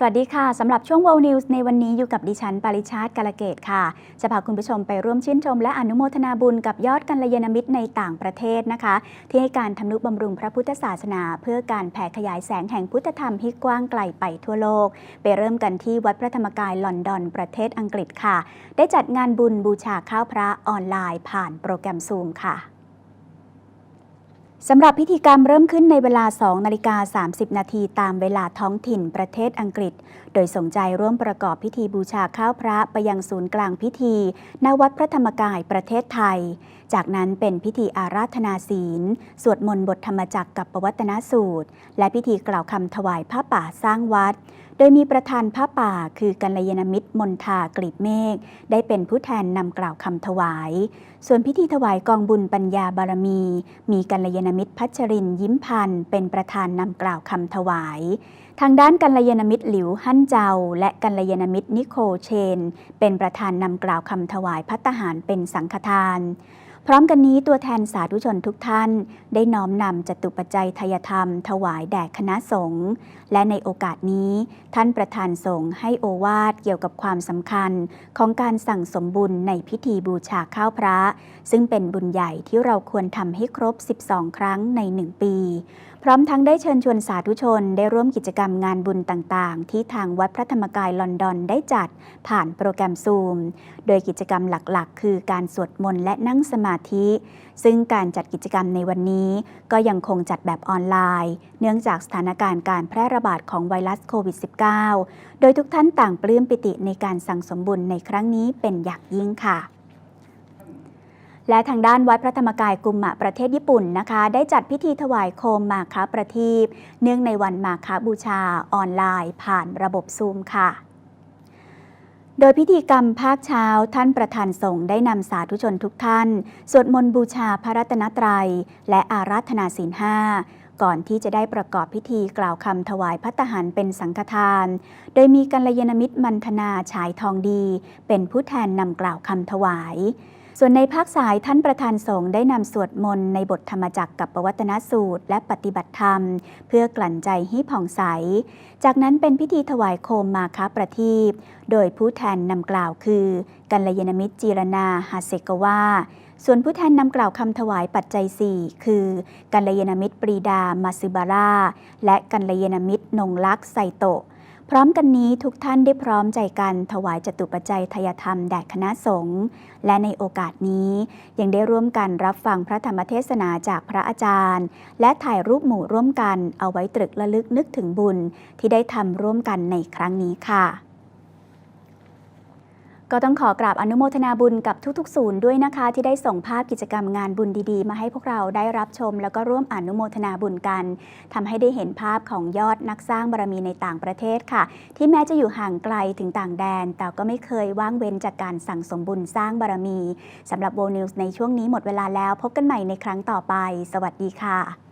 สวัสดีค่ะ สำหรับช่วง World News ในวันนี้อยู่กับดิฉันปริชาติกาลเกตค่ะ จะพาคุณผู้ชมไปร่วมชื่นชม และอนุโมทนาบุญกับยอดกัลยาณมิตรในต่างประเทศนะคะ ที่ให้การทำนุบำรุงพระพุทธศาสนา เพื่อการแผ่ขยายแสงแห่งพุทธธรรมให้กว้างไกลไปทั่วโลก ไปเริ่มกันที่วัดพระธรรมกายลอนดอนประเทศอังกฤษค่ะ ได้จัดงานบุญบูชาข้าวพระออนไลน์ ผ่านโปรแกรมซูมค่ะ สำหรับพิธีกรรมเริ่มขึ้นในเวลา 2 นาฬิกา 30 นาทีตามเวลาท้องถิ่นประเทศอังกฤษ โดยสนใจร่วมประกอบพิธีบูชาข้าวพระไปยังศูนย์กลางพิธีณวัดพระธรรมกายประเทศไทย จากนั้นเป็นพิธีอาราธนาศีล สวดมนต์บทธรรมจักรกับปวัตนสูตร และพิธีกล่าวคำถวายผ้าป่าสร้างวัด ดยมีประธานผ้าป่าคือกัลยาณมิตรมนทากลีบเมฆได้เป็นผู้แทนนำกล่าวคำถวาย ส่วนพิธีถวายกองบุญปัญญาบารมี มีกัลยาณมิตรพัชรินยิ้มพันธ์เป็นประธานนำกล่าวคำถวาย ทางด้านกัลยาณมิตรหลิวฮั่นเจาและกัลยาณมิตรนิโคเชน เป็นประธานนำกล่าวคำถวายพัตตาหารเป็นสังฆทาน พร้อมกันนี้ตัวแทนสาธุชนทุกท่าน ได้น้อมนำจตุปัจจัยทายธรรม ถวายแด่คณะสงฆ์และในโอกาสนี้ท่านประธานสงฆ์ให้โอวาทเกี่ยวกับความสำคัญของการสั่งสมบุญในพิธีบูชาข้าวพระ ซึ่งเป็นบุญใหญ่ที่เราควรทำให้ครบ 12 ครั้งใน 1 ปี พร้อมทั้งได้เชิญชวนสาธุชนได้ร่วมกิจกรรมงานบุญต่างๆ ที่ทางวัดพระธรรมกายลอนดอนได้จัดผ่านโปรแกรมซูม โดยกิจกรรมหลักๆ คือการสวดมนต์และนั่งสมาธิ ซึ่งการจัดกิจกรรมในวันนี้ก็ยังคงจัดแบบออนไลน์ เนื่องจากสถานการณ์การแพร่ระบาดของไวรัสโควิด -19 โดยทุกท่านต่างปลื้มปิติในการสั่งสมบุญในครั้งนี้เป็นอย่างยิ่งค่ะและทางด้านวัดพระธรรมกายกุมมะประเทศญี่ปุ่นนะคะ ได้จัดพิธีถวายโคมมาคาประทีปเนื่องในวันมาคาบูชาออนไลน์ผ่านระบบซูมค่ะ โดยพิธีกรรมภาคเช้าท่านประธานสงฆ์ได้นำสาธุชนทุกท่าน สวดมนต์บูชาพระรัตนตรัย และอาราธนาศีลห้าก่อนที่จะได้ประกอบพิธีกล่าวคำถวายพัตตหารเป็นสังฆทาน โดยมีกัลยาณมิตรมันธนาฉายทองดี เป็นผู้แทนนำกล่าวคำถวาย ส่วนในภาคสายท่านประธานสงฆ์ได้นำสวดมนต์ในบทธรรมจักรกับปวัตนสูตร และปฏิบัติธรรม เพื่อกลั่นใจให้ผ่องใส จากนั้นเป็นพิธีถวายโคมมาคาประทีปโดยผู้แทนนำกล่าวคือ กัลยาณมิตรจีรนาฮาเซกวาส่วนผู้แทนนำกล่าวคำถวายปัจจัย 4 คือ กัลยาณมิตรปรีดามาซึบาร่าและกัลยาณมิตรนงลักษ์ไซโตะ พร้อมกันนี้ทุกท่านได้พร้อมใจกันถวายจตุปัจจัยทยธรรมแด่คณะสงฆ์และในโอกาสนี้ยังได้ร่วมกันรับฟังพระธรรมเทศนาจากพระอาจารย์ และถ่ายรูปหมู่ร่วมกันเอาไว้ตรึกระลึกนึกถึงบุญที่ได้ทำร่วมกันในครั้งนี้ค่ะ ก็ต้องขอกราบอนุโมทนาบุญกับทุกๆ ศูนย์ด้วยนะคะ ที่ได้ส่งภาพกิจกรรมงานบุญดีๆ มาให้พวกเราได้รับชม แล้วก็ร่วมอนุโมทนาบุญกันทำให้ได้เห็นภาพของยอดนักสร้างบารมีในต่างประเทศค่ะ ที่แม้จะอยู่ห่างไกลถึงต่างแดน แต่ก็ไม่เคยว่างเว้นจากการสั่งสมบุญสร้างบารมีสำหรับโบนิวส์ในช่วงนี้หมดเวลาแล้ว พบกันใหม่ในครั้งต่อไป สวัสดีค่ะ